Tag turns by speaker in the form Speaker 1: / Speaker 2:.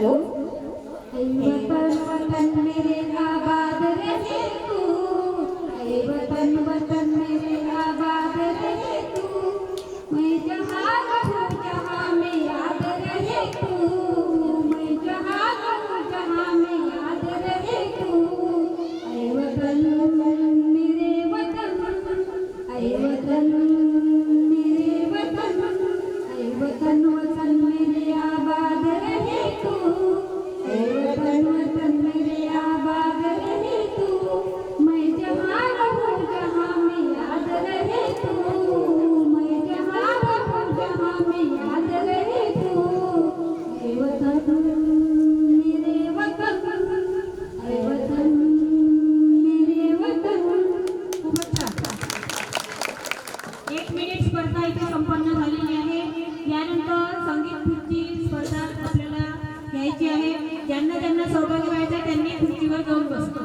Speaker 1: Hello? वतन वतन मेरे आबाद रहे तू। वतन वतन मेरे आबाद रहे तू। मैं जहाँ रहूँ, जहाँ में याद रहे तू। मैं जहाँ रहूँ, जहाँ में याद रहे तू। वतन, मेरे वतन वतन।
Speaker 2: एक मिनिट स्पर्धा इथे संपन्न झालेली आहे. यानंतर संगीत खुर्ची स्पर्धा आपल्याला घ्यायची आहे. ज्यांना ज्यांना सहभागी व्हायचा त्यांनी खुर्चीवर जाऊन बसतो.